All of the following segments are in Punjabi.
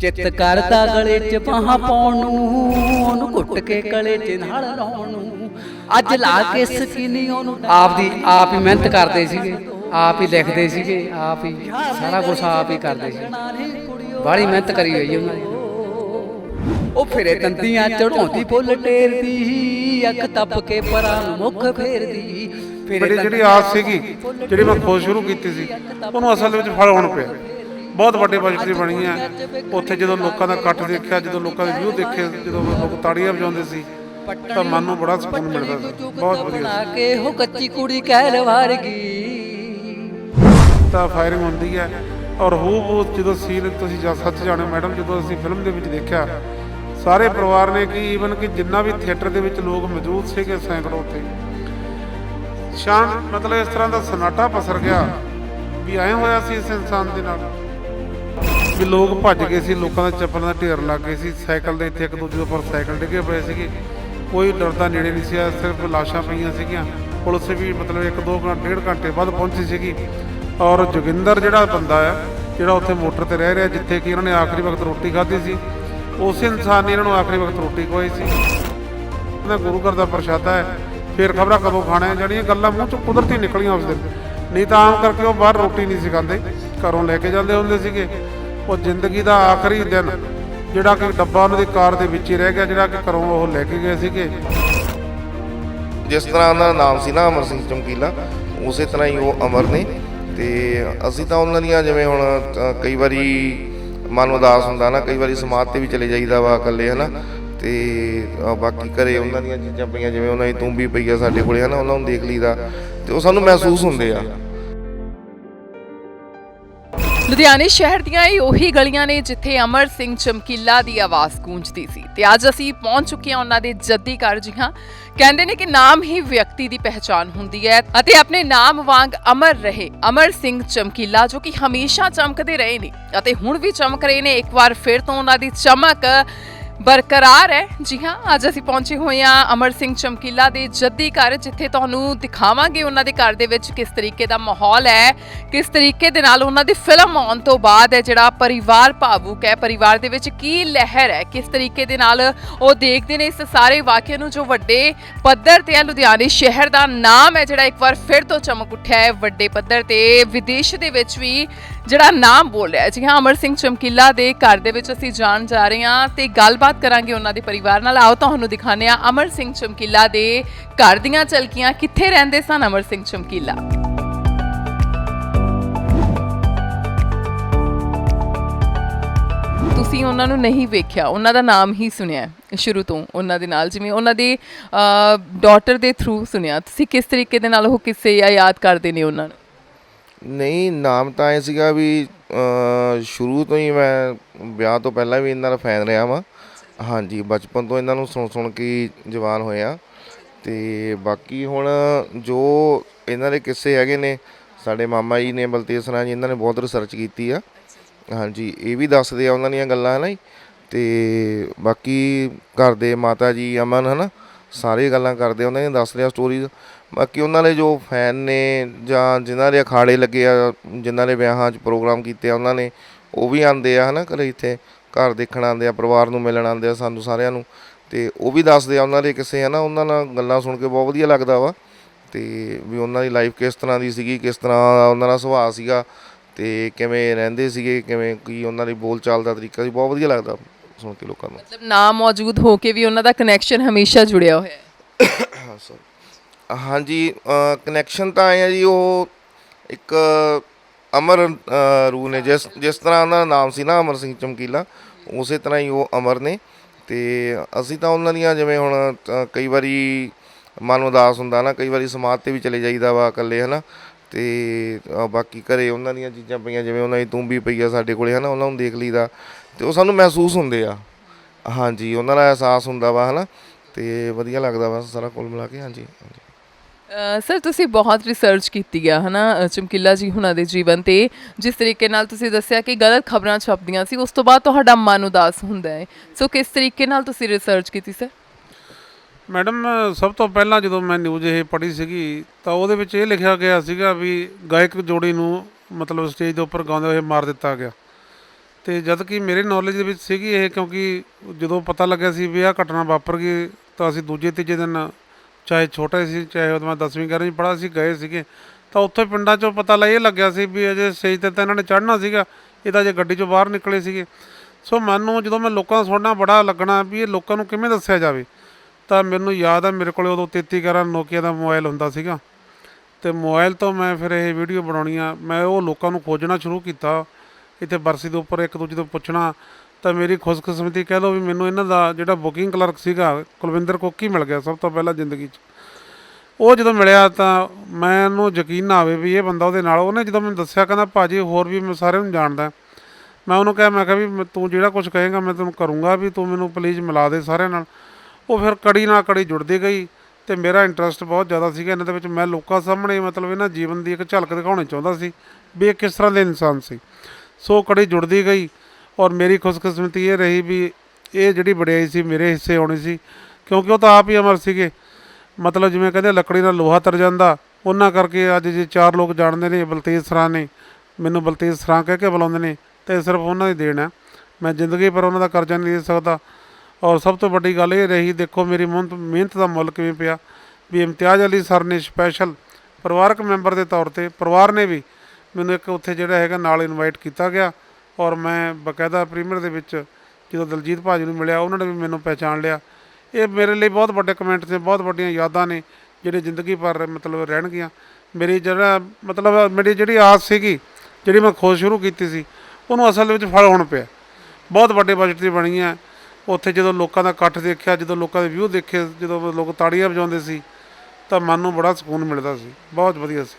ਚਿੱਤ ਕਰਦਾ ਗਲੇ 'ਚ ਬਾਹਾਂ ਪਾਉਣ ਨੂੰ ਉਹਨੂੰ ਘੁੱਟ ਕੇ ਗਲੇ 'ਚ ਨਾਲ ਲਾਉਣ ਨੂੰ। ਅੱਜ ਲਾ ਕੇ ਸਕੀਨੀ ਉਹਨੂੰ ਆਪ ਦੀ ਆਪ ਹੀ ਮਿਹਨਤ ਕਰਦੇ ਸੀਗੇ ਆਪ ਹੀ ਲਿਖਦੇ ਸੀਗੇ ਆਪ ਹੀ ਸਾਰਾ ਕੁਝ ਆਪ ਹੀ ਕਰਦੇ ਸੀ ਬਾਹਲੀ ਮਿਹਨਤ ਕਰੀ ਹੋਈ ਉਹਨਾਂ ਨੇ। ਉਹ ਫਿਰੇ ਦੰਦੀਆਂ ਚੜਾਉਂਦੀ ਫੁੱਲ ਟੇਰਦੀ ਅੱਖ ਤੱਪ ਕੇ ਪਰਾਂ ਮੁਖ ਫੇਰਦੀ। ਫਿਰੇ ਜਿਹੜੀ ਆਸ ਸੀਗੀ ਜਿਹੜੀ ਮੈਂ ਖੋਜ ਸ਼ੁਰੂ ਕੀਤੀ ਸੀ ਉਹਨੂੰ ਅਸਲ ਦੇ ਵਿੱਚ ਫਲ ਹੋਣ ਪਿਆ। ਬਹੁਤ ਵੱਡੇ ਬਜਟ ਦੀ ਬਣੀ ਹੈ। ਉੱਥੇ ਜਦੋਂ ਲੋਕਾਂ ਦਾ ਇਕੱਠ ਦੇਖਿਆ ਜਦੋਂ ਲੋਕਾਂ ਦੇ ਵਿਊ ਦੇਖੇ ਜਦੋਂ ਲੋਕ ਤਾੜੀਆਂ ਵਜਾਉਂਦੇ ਸੀ ਤਾਂ ਮਨ ਨੂੰ ਬੜਾ ਸਕੂਨ ਮਿਲਦਾ ਸੀ। ਬਹੁਤ ਵਧੀਆ। ਬਣਾ ਕੇ ਉਹ ਕੱਚੀ ਕੁੜੀ ਕਹਿਰ ਵਾਰਗੀ। ਤਾਂ ਫਾਇਰਿੰਗ ਹੁੰਦੀ ਹੈ। ਔਰ ਹੂ ਹੂ ਜਦੋਂ ਸੀਨ ਤੁਸੀਂ ਜਾਂ ਸੱਚ ਜਾਣੋ ਮੈਡਮ ਜਦੋਂ ਅਸੀਂ ਫਿਲਮ ਦੇ ਵਿੱਚ ਦੇਖਿਆ ਸਾਰੇ ਪਰਿਵਾਰ ਨੇ ਕਿ ਈਵਨ ਕਿ ਜਿੰਨਾ ਵੀ ਥੀਏਟਰ ਦੇ ਵਿੱਚ ਲੋਕ ਮੌਜੂਦ ਸੀਗੇ ਸੈਂਕੜੋਂ ਉੱਥੇ ਸ਼ਾਨ ਮਤਲਬ ਇਸ ਤਰ੍ਹਾਂ ਦਾ ਸਨਾਟਾ ਪਸਰ ਗਿਆ ਵੀ ਐਂ ਹੋਇਆ ਸੀ ਇਸ ਇਨਸਾਨ ਦੇ ਨਾਲ। ਵੀ ਲੋਕ ਭੱਜ ਗਏ ਸੀ, ਲੋਕਾਂ ਦੇ ਚੱਪਲਾਂ ਦਾ ਢੇਰ ਲੱਗ ਗਏ ਸੀ। ਸਾਈਕਲ ਦੇ ਇੱਥੇ ਇੱਕ ਦੂਜੇ ਉੱਪਰ ਸਾਈਕਲ ਡਿੱਗੇ ਪਏ ਸੀਗੇ, ਕੋਈ ਡਰਦਾ ਨੇੜੇ ਨਹੀਂ ਸੀ, ਸਿਰਫ ਲਾਸ਼ਾਂ ਪਈਆਂ ਸੀਗੀਆਂ। ਪੁਲਿਸ ਵੀ ਮਤਲਬ ਇੱਕ ਦੋ ਘੰਟੇ, ਡੇਢ ਘੰਟੇ ਬਾਅਦ ਪਹੁੰਚੀ ਸੀਗੀ। ਔਰ ਜੋਗਿੰਦਰ ਜਿਹੜਾ ਬੰਦਾ ਆ, ਜਿਹੜਾ ਉੱਥੇ ਮੋਟਰ ਤੇ ਰਹਿ ਰਿਹਾ, ਜਿੱਥੇ ਕਿ ਇਹਨਾਂ ਨੇ ਆਖਰੀ ਵਕਤ ਰੋਟੀ ਖਾਧੀ ਸੀ, ਉਸ ਇਨਸਾਨ ਨੇ ਇਹਨਾਂ ਨੂੰ ਆਖਰੀ ਵਕਤ ਰੋਟੀ ਖਵਾਈ ਸੀ। ਇਹਨਾਂ ਗੁਰੂ ਘਰ ਦਾ ਪ੍ਰਸ਼ਾਦਾ ਹੈ। ਫਿਰ ਖਬਰਾਂ ਕਦੋਂ ਖਾਣਾ ਜਿਹੜੀਆਂ ਗੱਲਾਂ ਮੂੰਹ ਚੋਂ ਕੁਦਰਤੀ ਨਿਕਲੀਆਂ ਉਸ ਦਿਨ। ਨਹੀਂ ਤਾਂ ਆਮ ਕਰਕੇ ਉਹ ਬਾਹਰ ਰੋਟੀ ਨਹੀਂ ਸੀ ਖਾਂਦੇ, ਘਰੋਂ ਲੈ ਕੇ ਜਾਂਦੇ ਹੁੰਦੇ ਸੀਗੇ। ਉਹ ਜ਼ਿੰਦਗੀ ਦਾ ਆਖਰੀ ਦਿਨ ਜਿਹੜਾ ਕਿ ਡੱਬਾ ਉਹਨਾਂ ਦੀ ਕਾਰ ਦੇ ਵਿੱਚ ਹੀ ਰਹਿ ਗਿਆ ਜਿਹੜਾ ਕਿ ਘਰੋਂ ਉਹ ਲੈ ਕੇ ਗਏ ਸੀਗੇ। ਜਿਸ ਤਰ੍ਹਾਂ ਉਹਨਾਂ ਦਾ ਨਾਮ ਸੀ ਨਾ ਅਮਰ ਸਿੰਘ ਚਮਕੀਲਾ ਉਸੇ ਤਰ੍ਹਾਂ ਹੀ ਉਹ ਅਮਰ ਨੇ। ਤੇ ਅਸੀਂ ਤਾਂ ਉਹਨਾਂ ਦੀਆਂ ਜਿਵੇਂ ਹੁਣ ਅ, ਕਈ ਵਾਰੀ ਮਨ ਉਦਾਸ ਹੁੰਦਾ ਨਾ ਕਈ ਵਾਰੀ ਸਮਾਧ ਤੇ ਵੀ ਚਲੇ ਜਾਈਦਾ ਵਾ ਇਕੱਲੇ ਹਨਾ? ਤੇ ਅ, ਬਾਕੀ ਘਰੇ ਉਹਨਾਂ ਦੀਆਂ ਚੀਜ਼ਾਂ ਪਈਆਂ ਜਿਵੇਂ ਉਹਨਾਂ ਦੀ ਤੂੰਬੀ ਪਈ ਆ ਸਾਡੇ ਕੋਲੇ ਹਨਾ? ਉਹਨਾਂ ਨੂੰ ਦੇਖ ਲਈਦਾ। ਤੇ ਉਹ ਸਾਨੂੰ ਮਹਿਸੂਸ ਹੁੰਦੇ ਆ। ਲੁਧਿਆਣੇ ਸ਼ਹਿਰ ਦੀਆਂ ਇਹ ਉਹੀ ਗਲੀਆਂ ਨੇ ਜਿੱਥੇ ਅਮਰ ਸਿੰਘ ਚਮਕੀਲਾ ਦੀ ਆਵਾਜ਼ ਗੂੰਜਦੀ ਸੀ। ਤੇ ਅੱਜ ਅਸੀਂ ਪਹੁੰਚ ਚੁੱਕੇ ਹਾਂ ਉਹਨਾਂ ਦੇ ਜੱਦੀ ਘਰ, ਜੀ ਹਾਂ। ਕਹਿੰਦੇ ਨੇ ਕਿ ਨਾਮ ਹੀ ਵਿਅਕਤੀ ਦੀ ਪਹਿਚਾਨ ਹੁੰਦੀ ਹੈ ਅਤੇ ਆਪਣੇ ਨਾਮ ਵਾਂਗ ਅਮਰ ਰਹੇ। ਅਮਰ ਸਿੰਘ ਚਮਕੀਲਾ ਜੋ ਕਿ ਹਮੇਸ਼ਾ ਚਮਕਦੇ ਰਹੇ ਨੇ ਅਤੇ ਹੁਣ ਵੀ ਚਮਕ ਰਹੇ ਨੇ। ਇੱਕ ਵਾਰ ਫਿਰ ਤੋਂ ਉਹਨਾਂ ਦੀ ਚਮਕ ਬਰਕਰਾਰ ਹੈ। ਜੀ ਹਾਂ, ਅੱਜ ਅਸੀਂ ਪਹੁੰਚੇ ਹੋਏ ਹਾਂ ਅਮਰ ਸਿੰਘ ਚਮਕੀਲਾ ਦੇ ਜੱਦੀ ਘਰ, ਜਿੱਥੇ ਤੁਹਾਨੂੰ ਦਿਖਾਵਾਂਗੇ ਉਹਨਾਂ ਦੇ ਘਰ ਦੇ ਵਿੱਚ ਕਿਸ ਤਰੀਕੇ ਦਾ ਮਾਹੌਲ ਹੈ, ਕਿਸ ਤਰੀਕੇ ਦੇ ਨਾਲ ਉਹਨਾਂ ਦੀ ਫਿਲਮ ਆਉਣ ਤੋਂ ਬਾਅਦ ਹੈ, ਜਿਹੜਾ ਪਰਿਵਾਰ ਭਾਵੁਕ ਹੈ, ਪਰਿਵਾਰ ਦੇ ਵਿੱਚ ਕੀ ਲਹਿਰ ਹੈ, ਕਿਸ ਤਰੀਕੇ ਦੇ ਨਾਲ ਉਹ ਦੇਖਦੇ ਨੇ ਇਸ ਸਾਰੇ ਵਾਕਿਏ ਨੂੰ ਜੋ ਵੱਡੇ ਪੱਧਰ ਤੇ ਹੈ, ਲੁਧਿਆਣੇ ਸ਼ਹਿਰ ਦਾ ਨਾਮ ਹੈ, ਜਿਹੜਾ ਇੱਕ ਵਾਰ ਫਿਰ ਤੋਂ ਚਮਕ ਉੱਠਿਆ ਹੈ ਵੱਡੇ ਪੱਧਰ ਤੇ। ਵਿਦੇਸ਼ ਦੇ ਵਿੱਚ ਵੀ ਜਿਹੜਾ ਨਾਮ ਬੋਲ ਰਿਹਾ ਹੈ। ਜੀ ਹਾਂ, ਅਮਰ ਸਿੰਘ ਚਮਕੀਲਾ ਦੇ ਘਰ ਦੇ ਵਿੱਚ ਅਸੀਂ ਜਾਣ ਜਾ ਰਹੇ ਹਾਂ ਤੇ ਗੱਲਬਾਤ ਕਰਾਂਗੇ ਉਹਨਾਂ ਦੇ ਪਰਿਵਾਰ ਨਾਲ। ਆਓ ਤੁਹਾਨੂੰ ਦਿਖਾਉਂਦੇ ਹਾਂ ਅਮਰ ਸਿੰਘ ਚਮਕੀਲਾ ਦੇ ਘਰ ਦੀਆਂ ਚਲਕੀਆਂ ਕਿੱਥੇ ਰਹਿੰਦੇ ਸਨ ਅਮਰ ਸਿੰਘ ਚਮਕੀਲਾ? ਤੁਸੀਂ ਉਹਨਾਂ ਨੂੰ ਨਹੀਂ ਵੇਖਿਆ, ਉਹਨਾਂ ਦਾ ਨਾਮ ਹੀ ਸੁਣਿਆ ਹੈ ਸ਼ੁਰੂ ਤੋਂ ਉਹਨਾਂ ਦੇ ਨਾਲ। ਜਿਵੇਂ ਉਹਨਾਂ ਦੇ ਡਾਟਰ ਦੇ ਥਰੂ ਸੁਣਿਆ। ਤੁਸੀਂ ਕਿਸ ਤਰੀਕੇ ਦੇ ਨਾਲ ਉਹ ਕਿੱਸੇ ਜਾਂ ਯਾਦ ਕਰਦੇ ਨੇ ਉਹਨਾਂ ਨੂੰ? ਨਹੀਂ ਨਾਮ ਤਾਂ ਐ ਸੀਗਾ ਵੀ ਸ਼ੁਰੂ ਤੋਂ ਹੀ ਮੈਂ ਵਿਆਹ ਤੋਂ ਪਹਿਲਾਂ ਵੀ ਇਹਨਾਂ ਦਾ ਫੈਨ ਰਿਹਾ ਵਾਂ। ਹਾਂਜੀ ਬਚਪਨ ਤੋਂ ਇਹਨਾਂ ਨੂੰ ਸੁਣ ਸੁਣ ਕੇ ਜਵਾਨ ਹੋਇਆ ਤੇ ਬਾਕੀ ਹੁਣ ਜੋ ਇਹਨਾਂ ਦੇ ਕਿੱਸੇ ਹੈਗੇ ਨੇ ਸਾਡੇ ਮਾਮਾ ਜੀ ਨੇ ਬਲਤੇਜ ਸਰਾਂ ਜੀ ਇਹਨਾਂ ਨੇ ਬਹੁਤ ਰਿਸਰਚ ਕੀਤੀ ਆ। ਹਾਂਜੀ ਇਹ ਵੀ ਦੱਸਦੇ ਆ ਉਹਨਾਂ ਦੀਆਂ ਗੱਲਾਂ ਹੈ ਨਾ ਜੀ? ਤੇ ਬਾਕੀ ਘਰ ਦੇ ਮਾਤਾ ਜੀ ਅਮਨ ਹਨਾ? ਸਾਰੇ ਗੱਲਾਂ ਕਰਦੇ ਉਹਨਾਂ ਦੀਆਂ ਦੱਸਦੇ ਆ ਸਟੋਰੀਜ਼ ਬਾਕੀ ਉਹਨਾਂ ਦੇ ਜੋ ਫੈਨ ਨੇ ਜਾਂ ਜਿਨ੍ਹਾਂ ਦੇ ਅਖਾੜੇ ਲੱਗੇ ਆ ਜਿਨ੍ਹਾਂ ਦੇ ਵਿਆਹਾਂ 'ਚ ਪ੍ਰੋਗਰਾਮ ਕੀਤੇ ਆ ਉਹਨਾਂ ਨੇ ਉਹ ਵੀ ਆਉਂਦੇ ਆ ਹਨਾ ਘਰੇ ਇੱਥੇ ਘਰ ਦੇਖਣ ਆਉਂਦੇ ਆ ਪਰਿਵਾਰ ਨੂੰ ਮਿਲਣ ਆਉਂਦੇ ਆ ਸਾਨੂੰ ਸਾਰਿਆਂ ਨੂੰ। ਤੇ ਉਹ ਵੀ ਦੱਸਦੇ ਆ ਉਹਨਾਂ ਦੇ ਕਿਸੇ ਹਨਾ ਉਹਨਾਂ ਨਾਲ ਗੱਲਾਂ ਸੁਣ ਕੇ ਬਹੁਤ ਵਧੀਆ ਲੱਗਦਾ ਵਾ। ਤੇ ਵੀ ਉਹਨਾਂ ਦੀ ਲਾਈਫ ਕਿਸ ਤਰ੍ਹਾਂ ਦੀ ਸੀਗੀ ਕਿਸ ਤਰ੍ਹਾਂ ਉਹਨਾਂ ਦਾ ਸੁਭਾਅ ਸੀਗਾ ਤੇ ਕਿਵੇਂ ਰਹਿੰਦੇ ਸੀਗੇ ਕਿਵੇਂ ਕੀ ਉਹਨਾਂ ਦੀ ਬੋਲ ਚਾਲ ਦਾ ਤਰੀਕਾ ਸੀ ਬਹੁਤ ਵਧੀਆ ਲੱਗਦਾ ਸੁਣ ਕੇ ਲੋਕਾਂ ਨੂੰ। ਮਤਲਬ ਨਾਮ ਮੌਜੂਦ ਹੋ ਕੇ ਵੀ ਉਹਨਾਂ ਦਾ ਕਨੈਕਸ਼ਨ ਹਮੇਸ਼ਾ ਜੁੜਿਆ ਹੋਇਆ ਹੈ। ਹਾਂ ਸਰ। ਹਾਂਜੀ ਕਨੈਕਸ਼ਨ ਤਾਂ ਆਏ ਆ ਜੀ ਉਹ ਇੱਕ ਅਮਰ ਅ, ਰੂ ਨੇ ਜਿਸ ਜਿਸ ਤਰ੍ਹਾਂ ਉਹਨਾਂ ਦਾ ਨਾਮ ਸੀ ਨਾ ਅਮਰ ਸਿੰਘ ਚਮਕੀਲਾ ਉਸੇ ਤਰ੍ਹਾਂ ਹੀ ਉਹ ਅਮਰ ਨੇ ਤੇ ਅਸੀਂ ਤਾਂ ਉਹਨਾਂ ਦੀਆਂ ਜਿਵੇਂ ਹੁਣ ਕਈ ਵਾਰੀ ਮਨ ਉਦਾਸ ਹੁੰਦਾ ਨਾ ਕਈ ਵਾਰੀ ਸਮਾਜ ਤੇ ਵੀ ਚਲੇ ਜਾਈਦਾ ਵਾ ਇਕੱਲੇ ਹਨਾ ਤੇ ਅ, ਬਾਕੀ ਘਰੇ ਉਹਨਾਂ ਦੀਆਂ ਚੀਜ਼ਾਂ ਪਈਆਂ ਜਿਵੇਂ ਉਹਨਾਂ ਦੀ ਤੂੰਬੀ ਪਈ ਆ ਸਾਡੇ ਕੋਲੇ ਹਨਾ ਉਹਨਾਂ ਨੂੰ ਦੇਖ ਲਈਦਾ ਤੇ ਉਹ ਸਾਨੂੰ ਮਹਿਸੂਸ ਹੁੰਦੇ ਆ। ਹਾਂਜੀ ਉਹਨਾਂ ਦਾ ਅਹਿਸਾਸ ਹੁੰਦਾ ਵਾ ਹਨਾ ਤੇ ਵਧੀਆ ਲੱਗਦਾ ਵਾ ਸਾਰਾ ਕੁੱਲ ਮਿਲਾ ਕੇ ਹਾਂਜੀ ਹਾਂਜੀ। ਸਰ ਤੁਸੀਂ ਬਹੁਤ ਰਿਸਰਚ ਕੀਤੀ ਆ ਹਨਾ? ਅ, ਚਮਕੀਲਾ ਜੀ ਹੁਣਾਂ ਦੇ ਜੀਵਨ ਤੇ। ਜਿਸ ਤਰੀਕੇ ਨਾਲ ਤੁਸੀਂ ਦੱਸਿਆ ਕਿ ਗਲਤ ਖਬਰਾਂ ਛਪਦੀਆਂ ਸੀ ਉਸ ਤੋਂ ਬਾਅਦ ਤੁਹਾਡਾ ਮਨ ਉਦਾਸ ਹੁੰਦਾ ਹੈ। ਸੋ ਕਿਸ ਤਰੀਕੇ ਨਾਲ ਤੁਸੀਂ ਰਿਸਰਚ ਕੀਤੀ ਸਰ? ਮੈਡਮ ਸਭ ਤੋਂ ਪਹਿਲਾਂ ਜਦੋਂ ਮੈਂ ਨਿਊਜ਼ ਇਹ ਪੜ੍ਹੀ ਸੀਗੀ ਤਾਂ ਉਹਦੇ ਵਿੱਚ ਇਹ ਲਿਖਿਆ ਗਿਆ ਸੀਗਾ ਵੀ ਗਾਇਕ ਜੋੜੀ ਨੂੰ ਮਤਲਬ ਸਟੇਜ ਦੇ ਉੱਪਰ ਗਾਉਂਦੇ ਹੋਏ ਮਾਰ ਦਿੱਤਾ ਗਿਆ। ਤੇ ਜਦ ਕਿ ਮੇਰੇ ਨੌਲੇਜ ਦੇ ਵਿੱਚ ਸੀਗੀ ਇਹ ਕਿਉਂਕਿ ਜਦੋਂ ਪਤਾ ਲੱਗਿਆ ਸੀ ਵੀ ਆਹ ਘਟਨਾ ਵਾਪਰ ਗਈ ਤਾਂ ਅਸੀਂ ਦੂਜੇ ਤੀਜੇ ਦਿਨ ਚਾਹੇ ਛੋਟੇ ਸੀ, ਚਾਹੇ ਉਦੋਂ ਮੈਂ 10ਵੀਂ 11ਵੀਂ ਪੜ੍ਹਾ ਸੀ, ਗਏ ਸੀਗੇ, ਤਾਂ ਉੱਥੇ ਪਿੰਡਾਂ 'ਚੋਂ ਪਤਾ ਲੱਗ, ਇਹ ਲੱਗਿਆ ਸੀ ਵੀ ਅਜੇ ਸਟੇਜ ਤੇ ਤਾਂ ਇਹਨਾਂ ਨੇ ਚੜ੍ਹਨਾ ਸੀਗਾ, ਇਹ ਤਾਂ ਜੇ ਗੱਡੀ 'ਚੋਂ ਬਾਹਰ ਨਿਕਲੇ ਸੀਗੇ। ਸੋ ਮੈਨੂੰ ਜਦੋਂ ਮੈਂ ਲੋਕਾਂ ਦਾ ਸੁਣਨਾ ਬੜਾ ਲੱਗਣਾ ਵੀ ਇਹ ਲੋਕਾਂ ਨੂੰ ਕਿਵੇਂ ਦੱਸਿਆ ਜਾਵੇ, ਤਾਂ ਮੈਨੂੰ ਯਾਦ ਆ ਮੇਰੇ ਕੋਲ ਉਦੋਂ 33 11 ਨੋਕੀਆ ਦਾ ਮੋਬਾਈਲ ਹੁੰਦਾ ਸੀਗਾ, ਤੇ ਮੋਬਾਈਲ ਤੋਂ ਮੈਂ ਫਿਰ ਇਹ ਵੀਡੀਓ ਬਣਾਉਣੀ ਆ ਮੈਂ ਉਹ ਲੋਕਾਂ ਨੂੰ ਖੋਜਣਾ ਸ਼ੁਰੂ ਕੀਤਾ, ਇੱਥੇ ਬਰਸੀ ਦੇ ਉੱਪਰ ਇੱਕ ਦੂਜੇ ਤੋਂ ਪੁੱਛਣਾ ਤਾਂ ਮੇਰੀ ਖੁਸ਼ਕਿਸਮਤੀ ਕਹਿ ਲਓ ਵੀ ਮੈਨੂੰ ਇਹਨਾਂ ਦਾ ਜਿਹੜਾ ਬੁਕਿੰਗ ਕਲਰਕ ਸੀਗਾ, ਕੁਲਵਿੰਦਰ ਕੋਕੀ ਮਿਲ ਗਿਆ ਸਭ ਤੋਂ ਪਹਿਲਾਂ ਜ਼ਿੰਦਗੀ 'ਚ। ਉਹ ਜਦੋਂ ਮਿਲਿਆ ਤਾਂ ਮੈਨੂੰ ਯਕੀਨ ਨਾ ਆਵੇ ਵੀ ਇਹ ਬੰਦਾ ਉਹਦੇ ਨਾਲ, ਉਹਨੇ ਜਦੋਂ ਮੈਨੂੰ ਦੱਸਿਆ ਕਹਿੰਦਾ, ਭਾਜੀ, ਹੋਰ ਵੀ ਮੈਂ ਸਾਰਿਆਂ ਨੂੰ ਜਾਣਦਾ ਮੈਂ ਉਹਨੂੰ ਕਿਹਾ, ਮੈਂ ਕਿਹਾ ਵੀ ਮੈਂ- ਤੂੰ ਜਿਹੜਾ ਕੁਝ ਕਹੇਗਾ, ਮੈਂ ਤੈਨੂੰ ਕਰੂੰਗਾ ਵੀ ਤੂੰ ਮੈਨੂੰ ਪਲੀਜ਼ ਮਿਲਾ ਦੇ ਸਾਰਿਆਂ ਨਾਲ। ਉਹ ਫਿਰ ਕੜੀ ਨਾਲ ਕੜੀ ਜੁੜਦੀ ਗਈ ਤੇ ਮੇਰਾ ਇੰਟਰਸਟ ਬਹੁਤ ਜ਼ਿਆਦਾ ਸੀਗਾ। ਇਹਨਾਂ ਦੇ ਵਿੱਚ ਮੈਂ ਲੋਕਾਂ ਸਾਹਮਣੇ ਮਤਲਬ ਇਹਨਾਂ ਜੀਵਨ ਦੀ ਇੱਕ ਝਲਕ ਦਿਖਾਉਣੀ ਚਾਹੁੰਦਾ ਸੀ ਵੀ ਇਹ ਕਿਸ ਤਰ੍ਹਾਂ ਦੇ ਇਨਸਾਨ ਸੀ। ਸੋ ਕੜੀ ਜੁੜਦੀ ਗਈ। ਔਰ ਮੇਰੀ ਖੁਸ਼ਕਿਸਮਤੀ ਇਹ ਰਹੀ ਵੀ ਇਹ ਜਿਹੜੀ ਵਡਿਆਈ ਸੀ, ਮੇਰੇ ਹਿੱਸੇ ਆਉਣੀ ਸੀ। ਕਿਉਂਕਿ ਉਹ ਤਾਂ ਆਪ ਹੀ ਅਮਰ ਸੀਗੇ। ਮਤਲਬ ਜਿਵੇਂ ਕਹਿੰਦੇ ਲੱਕੜੀ ਨਾਲ ਲੋਹਾ ਤਰ ਜਾਂਦਾ। ਉਹਨਾਂ ਕਰਕੇ ਅੱਜ ਜੇ ਚਾਰ ਲੋਕ ਜਾਣਦੇ ਨੇ, ਬਲਤੇਜ ਸਰਾਂ ਨੇ, ਮੈਨੂੰ ਬਲਤੇਜ ਸਰਾਂ ਕਹਿ ਕੇ ਬੁਲਾਉਂਦੇ ਨੇ, ਤੇ ਸਿਰਫ ਉਹਨਾਂ ਦੀ ਦੇਣ ਹੈ। ਮੈਂ ਜ਼ਿੰਦਗੀ ਪਰ ਉਹਨਾਂ ਦਾ ਕਰਜ਼ਾ ਨਹੀਂ ਦੇ ਸਕਦਾ। ਔਰ ਸਭ ਤੋਂ ਵੱਡੀ ਗੱਲ ਇਹ ਰਹੀ, ਦੇਖੋ ਮੇਰੀ ਮਿਹਨਤ ਮਿਹਨਤ ਦਾ ਮੁੱਲ ਕਿਵੇਂ ਪਿਆ। ਵੀ ਇਮਤਿਆਜ਼ ਅਲੀ ਸਰ ਨੇ ਸਪੈਸ਼ਲ ਪਰਿਵਾਰਕ ਮੈਂਬਰ ਦੇ ਤੌਰ ਤੇ, ਪਰਿਵਾਰ ਨੇ ਵੀ ਮੈਨੂੰ ਇੱਕ ਉੱਥੇ ਜਿਹੜਾ ਹੈਗਾ ਨਾਲ ਇਨਵਾਈਟ ਕੀਤਾ ਗਿਆ। ਔਰ ਮੈਂ ਬਕਾਇਦਾ ਪ੍ਰੀਮੀਅਰ ਦੇ ਵਿੱਚ ਜਦੋਂ ਦਲਜੀਤ ਭਾਜੀ ਨੂੰ ਮਿਲਿਆ, ਉਹਨਾਂ ਨੇ ਵੀ ਮੈਨੂੰ ਪਹਿਚਾਣ ਲਿਆ। ਇਹ ਮੇਰੇ ਲਈ ਬਹੁਤ ਵੱਡੇ ਕਮੈਂਟਸ ਨੇ, ਬਹੁਤ ਵੱਡੀਆਂ ਯਾਦਾਂ ਨੇ, ਜਿਹੜੇ ਜ਼ਿੰਦਗੀ ਭਰ ਮਤਲਬ ਰਹਿਣਗੀਆਂ। ਮੇਰੀ ਜਿਹੜਾ ਮਤਲਬ ਮੇਰੀ ਜਿਹੜੀ ਆਸ ਸੀਗੀ, ਜਿਹੜੀ ਮੈਂ ਖੋਜ ਸ਼ੁਰੂ ਕੀਤੀ ਸੀ, ਉਹਨੂੰ ਅਸਲ ਵਿੱਚ ਫਲ ਹੋਣ ਪਿਆ। ਬਹੁਤ ਵੱਡੇ ਬਜਟ ਦੀ ਬਣੀ ਹੈ ਉੱਥੇ ਜਦੋਂ ਲੋਕਾਂ ਦਾ ਇਕੱਠ ਦੇਖਿਆ, ਜਦੋਂ ਲੋਕਾਂ ਦੇ ਵਿਊ ਦੇਖੇ, ਜਦੋਂ ਲੋਕ ਤਾੜੀਆਂ ਵਜਾਉਂਦੇ ਸੀ, ਤਾਂ ਮਨ ਨੂੰ ਬੜਾ ਸਕੂਨ ਮਿਲਦਾ ਸੀ। ਬਹੁਤ ਵਧੀਆ ਸੀ।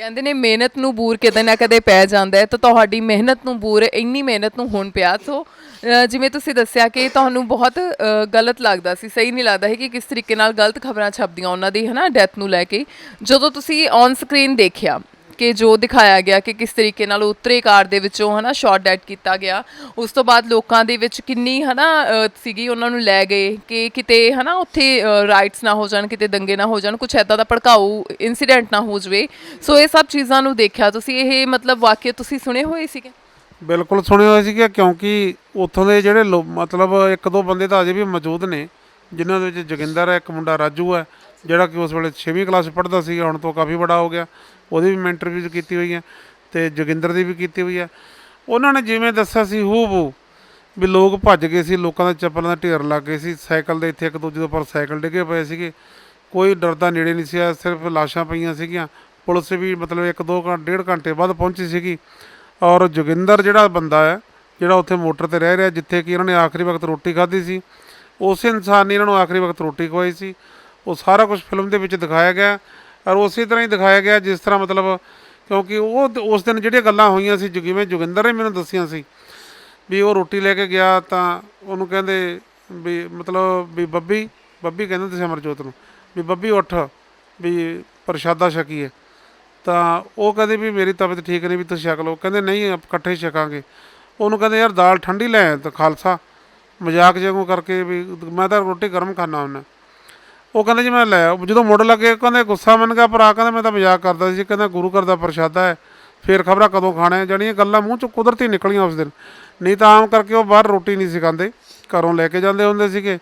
ਕਹਿੰਦੇ ਨੇ ਮਿਹਨਤ ਨੂੰ ਬੂਰ ਕਿਤੇ ਨਾ ਕਦੇ ਪੈ ਜਾਂਦਾ ਹੈ ਤਾਂ ਤੁਹਾਡੀ ਮਿਹਨਤ ਨੂੰ ਬੂਰ ਇੰਨੀ ਮਿਹਨਤ ਨੂੰ ਹੁਣ ਪਿਆ। ਸੋ ਅ, ਜਿਵੇਂ ਤੁਸੀਂ ਦੱਸਿਆ ਕਿ ਤੁਹਾਨੂੰ ਬਹੁਤ ਅ, ਗਲਤ ਲੱਗਦਾ ਸੀ ਸਹੀ ਨਹੀਂ ਲੱਗਦਾ ਹੈ ਕਿ ਕਿਸ ਤਰੀਕੇ ਨਾਲ ਗਲਤ ਖਬਰਾਂ ਛਪਦੀਆਂ ਉਹਨਾਂ ਦੀ ਹਨਾ ਡੈਥ ਨੂੰ ਲੈ ਕੇ। ਜਦੋਂ ਤੁਸੀਂ ਔਨ ਸਕਰੀਨ ਦੇਖਿਆ ਕਿ ਜੋ ਦਿਖਾਇਆ ਗਿਆ ਕਿ ਕਿਸ ਤਰੀਕੇ ਨਾਲ ਉਤਰੇ ਕਾਰ ਦੇ ਵਿੱਚੋਂ ਹਨਾ ਸ਼ਾਟ ਡੈਡ ਕੀਤਾ ਗਿਆ। ਉਸ ਤੋਂ ਬਾਅਦ ਲੋਕਾਂ ਦੇ ਵਿੱਚ ਕਿੰਨੀ ਹਨਾ ਅ, ਸੀਗੀ ਉਹਨਾਂ ਨੂੰ ਲੈ ਗਏ ਕਿ ਕਿਤੇ ਹਨਾ ਉੱਥੇ ਰਾਈਟਸ ਨਾ ਹੋ ਜਾਣ ਕਿਤੇ ਦੰਗੇ ਨਾ ਹੋ ਜਾਣ ਕੁਝ ਐਦਾਂ ਦਾ ਭੜਕਾਊ ਇਨਸੀਡੈਂਟ ਨਾ ਹੋ ਜਵੇ। ਸੋ ਇਹ ਸਭ ਚੀਜ਼ਾਂ ਨੂੰ ਦੇਖਿਆ ਤੁਸੀਂ ਇਹ ਮਤਲਬ ਵਾਕਿਆ ਤੁਸੀਂ ਸੁਣੇ ਹੋਏ ਸੀਗੇ? ਬਿਲਕੁਲ ਸੁਣਿਆ ਹੋਇਆ ਸੀਗਾ ਕਿਉਂਕਿ ਉੱਥੋਂ ਦੇ ਜਿਹੜੇ ਲੋ- ਮਤਲਬ ਇੱਕ ਦੋ ਬੰਦੇ ਤਾਂ ਅਜੇ ਵੀ ਮੌਜੂਦ ਨੇ ਜਿਨ੍ਹਾਂ ਦੇ ਵਿੱਚ ਜੋਗਿੰਦਰ ਹੈ ਇੱਕ ਮੁੰਡਾ ਰਾਜੂ ਹੈ ਜਿਹੜਾ ਕਿ ਉਸ ਵੇਲੇ 6ਵੀਂ ਕਲਾਸ ਪੜ੍ਹਦਾ ਸੀਗਾ ਹੁਣ ਤੋਂ ਕਾਫੀ ਵੱਡਾ ਹੋ ਗਿਆ। ਉਹਦੀ ਵੀ ਮੈਂ ਇੰਟਰਵਿਊ ਕੀਤੀ ਹੋਈ ਹੈ ਤੇ ਜੋਗਿੰਦਰ ਦੀ ਵੀ ਕੀਤੀ ਹੋਈ ਹੈ। ਉਹਨਾਂ ਨੇ ਜਿਵੇਂ ਦੱਸਿਆ ਸੀ ਹੂ ਬੂ ਵੀ ਲੋਕ ਭੱਜ ਗਏ ਸੀ, ਲੋਕਾਂ ਦੇ ਚੱਪਲਾਂ ਦਾ ਢੇਰ ਲੱਗ ਗਏ ਸੀ, ਸਾਈਕਲ ਦੇ ਇੱਥੇ ਇੱਕ ਦੂਜੇ ਦੇ ਉੱਪਰ ਸਾਈਕਲ ਡਿੱਗੇ ਪਏ ਸੀਗੇ। ਕੋਈ ਡਰਦਾ ਨੇੜੇ ਨਹੀਂ ਸੀ ਸਿਰਫ ਲਾਸ਼ਾਂ ਪਈਆਂ ਸੀਗੀਆਂ। ਪੁਲਿਸ ਵੀ ਮਤਲਬ ਇੱਕ ਦੋ ਘੰਟੇ ਡੇਢ ਘੰਟੇ ਬਾਅਦ ਪਹੁੰਚੀ ਸੀਗੀ। ਔਰ ਜੋਗਿੰਦਰ ਜਿਹੜਾ ਬੰਦਾ ਹੈ, ਜਿਹੜਾ ਉੱਥੇ ਮੋਟਰ ਤੇ ਰਹਿ ਰਿਹਾ, ਜਿੱਥੇ ਕਿ ਇਹਨਾਂ ਨੇ ਆਖਰੀ ਵਕਤ ਰੋਟੀ ਖਾਧੀ ਸੀ, ਉਸੇ ਇਨਸਾਨ ਨੇ ਇਹਨਾਂ ਨੂੰ ਆਖਰੀ ਵਕਤ ਰੋਟੀ ਖਵਾਈ ਸੀ। ਉਹ ਸਾਰਾ ਕੁਝ ਫਿਲਮ ਦੇ ਵਿੱਚ ਦਿਖਾਇਆ ਗਿਆ। ਔਰ ਉਸੇ ਤਰ੍ਹਾਂ ਹੀ ਦਿਖਾਇਆ ਗਿਆ ਜਿਸ ਤਰ੍ਹਾਂ ਮਤਲਬ ਕਿਉਂਕਿ ਉਹ ਉਸ ਦਿਨ ਜਿਹੜੀਆਂ ਗੱਲਾਂ ਹੋਈਆਂ ਸੀ ਜੋ ਜਿਵੇਂ ਜੋਗਿੰਦਰ ਨੇ ਮੈਨੂੰ ਦੱਸੀਆਂ ਸੀ, ਵੀ ਉਹ ਰੋਟੀ ਲੈ ਕੇ ਗਿਆ ਤਾਂ ਉਹਨੂੰ ਕਹਿੰਦੇ ਵੀ ਮਤਲਬ ਵੀ ਬੱਬੀ ਬੱਬੀ ਕਹਿੰਦੇ ਤੁਸੀਂ ਅਮਰਜੋਤ ਨੂੰ, ਵੀ ਬੱਬੀ ਉੱਠ, ਵੀ ਪ੍ਰਸ਼ਾਦਾ ਛਕੀਏ। ਤਾਂ ਉਹ ਕਹਿੰਦੇ ਵੀ ਮੇਰੀ ਤਬੀਅਤ ਠੀਕ ਨਹੀਂ, ਵੀ ਤੁਸੀਂ ਛਕ ਲਓ। ਕਹਿੰਦੇ ਨਹੀਂ ਇਕੱਠੇ ਛਕਾਂਗੇ। ਉਹਨੂੰ ਕਹਿੰਦੇ, ਯਾਰ ਦਾਲ ਠੰਡੀ ਲੈ, ਤਾਂ ਖਾਲਸਾ। ਮਜ਼ਾਕ ਜਿਹਾ ਕਰਕੇ ਵੀ ਮੈਂ ਤਾਂ ਰੋਟੀ ਗਰਮ ਖਾਣਾ ਹੁੰਦਾ। ਉਹ ਕਹਿੰਦੇ ਜੀ ਮੈਂ ਲੈ ਜਦੋਂ ਮੁੜ ਲੱਗੇ, ਕਹਿੰਦੇ ਗੁੱਸਾ ਮੰਨ ਗਿਆ ਭਰਾ, ਕਹਿੰਦਾ ਮੈਂ ਤਾਂ ਮਜ਼ਾਕ ਕਰਦਾ ਸੀ, ਕਹਿੰਦਾ ਗੁਰੂ ਘਰ ਦਾ ਪ੍ਰਸ਼ਾਦਾ ਹੈ। ਫੇਰ ਖਬਰਾਂ ਕਦੋਂ ਖਾਣਾ ਹੈ ਜਾਣੀ ਗੱਲਾਂ ਮੂੰਹ ਚੋਂ ਕੁਦਰਤੀ ਨਿਕਲੀਆਂ ਉਸ ਦਿਨ। ਨਹੀਂ ਤਾਂ ਆਮ ਕਰਕੇ ਉਹ ਬਾਹਰ ਰੋਟੀ ਨਹੀਂ ਸੀ ਘਰੋਂ ਲੈ ਕੇ ਜਾਂਦੇ ਹੁੰਦੇ ਸੀਗੇ।